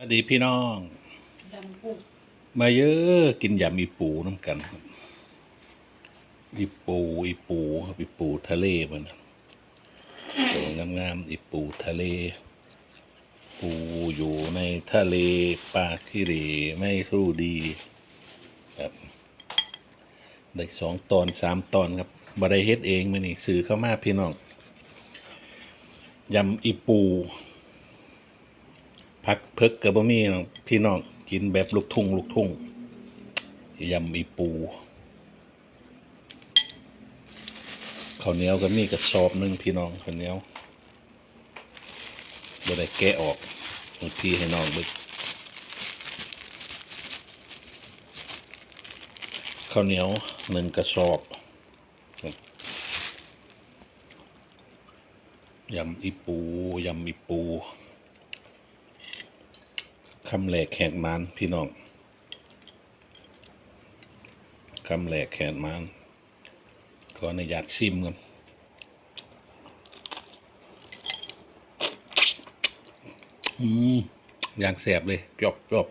สวัสดีพี่น้องยำกุ้งมาเยอะกินยำอีปูน้ำกันครับอีปูอีปูครับอีปูทะเลมันตัวงามๆอีปูทะเล ปูอยู่ในทะเลปลาขี้เหร่ไม่สู้ดีครับได้สองตอนสามตอนครับบไดเฮ็ดเองมานี่ซื้อเข้ามาพี่น้องยำอีปู พักเพิกกับบะมี่พี่น้องกินแบบลูกทุ่งลูกทุ่งยำมีปูข้าวเหนียวก็มีกระสอบหนึ่งพี่น้องข้าวเหนียวบ่ได้แกะออกบางทีให้น้องบิกข้าวเหนียวหนึ่งกระสอบยำอีปูยำอีปู คำแหลกแขนมานพี่น้องคำแหลกแขนมานขออนุญาตชิมกันอืมอย่างแสบเลยจบจบ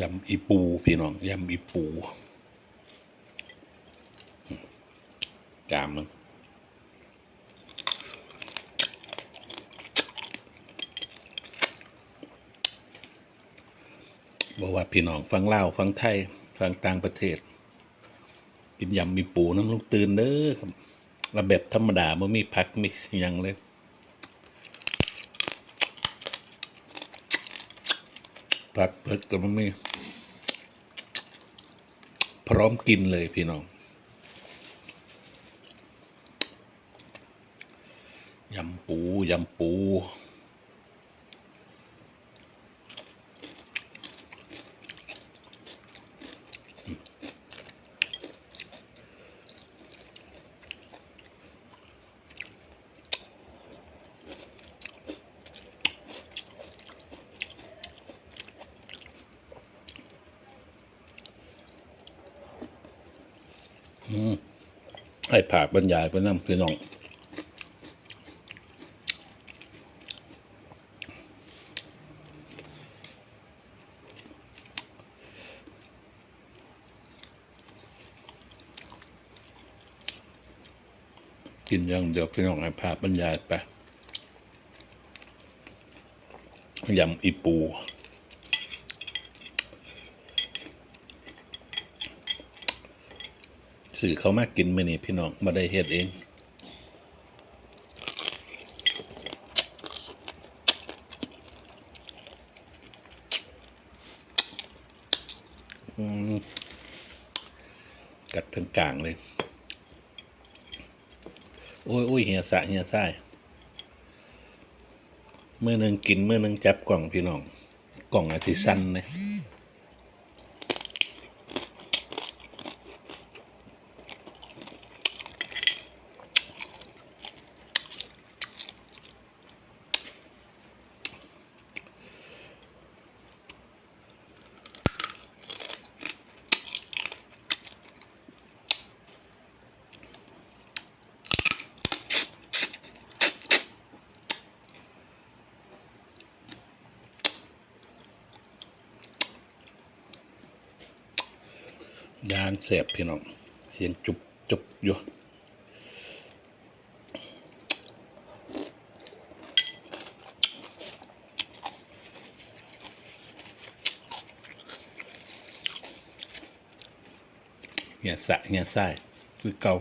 ยำอีปูพี่น้องยำอีปูจามนบอกว่าพี่น้องฟังเล่าฟังไทย ฟังต่างประเทศ กินยำมีปูน้ำลูกตื่นเด้อครับระแบบธรรมดาไม่มีผักมีหยังเลย ผักเพิกแต่มันไม่พร้อมกินเลยพี่น้องยำปูยำปู ให้ผากบรรยายไปนั่งพี่น้องกินอย่างเดียวพี่น้องให้ผากบรรยายไปยำอีปู สื่อเขามากินมานี่พี่น้องมาได้เฮ็ดเองกัดทั้งกลางเลย โอ้ยโอ้ยเหียสะเหียไส้เมื่อหนึงกินเมื่อหนึงจับกล่องพี่น้อง กล่องอาทิสั้นเนี่ย ยานเสียบพี่น้องเสียงจุบจุบอยู่เงียสะเงียไส้คือเก่า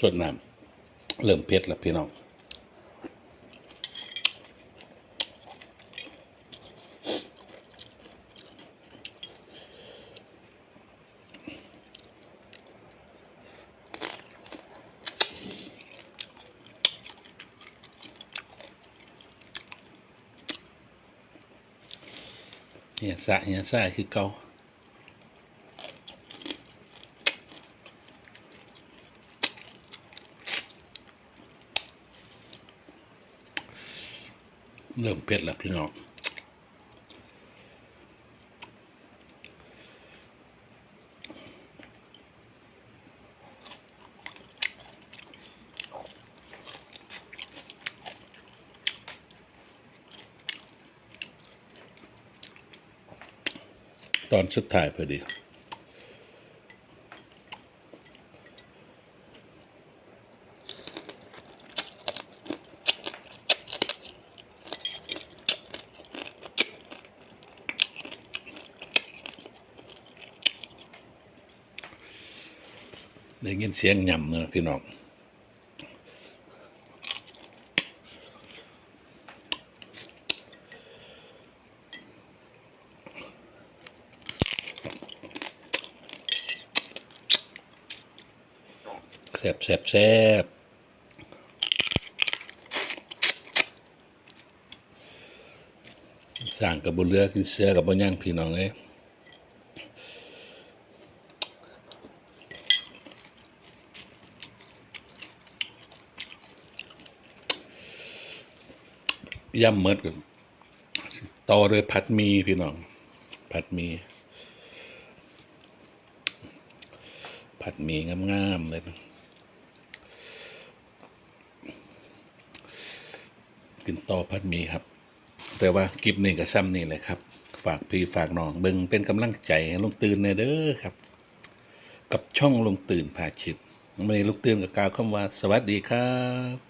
สดน้ำเริ่มเผ็ดแล้วพี่น้องเนี่ยสะเนี่ยสะคือเก่า เริ่มเผ็ดแล้วพี่น้องตอนสุดท้ายพอดี ได้ยินเสียงยำเนอะพี่น้องแซบแซบแซบสั่งกับบนเรือกินเสือกับบนย่างพี่น้องเลย ย่ำเมดกันต่อด้วยผัดหมีพี่น้อง ผัดหมี ผัดหมีงามๆเลยนะกินต่อผัดหมีครับ แต่ว่าคลิปนี้ก็ซ้ำนี่เลยครับ ฝากพี่ฝากน้องเบิงเป็นกำลังใจลุงตื่นในเด้อครับ กับช่องลุงตื่นพาชิดวันนี้ลุงตื่นกับกาวคำว่า สวัสดีครับ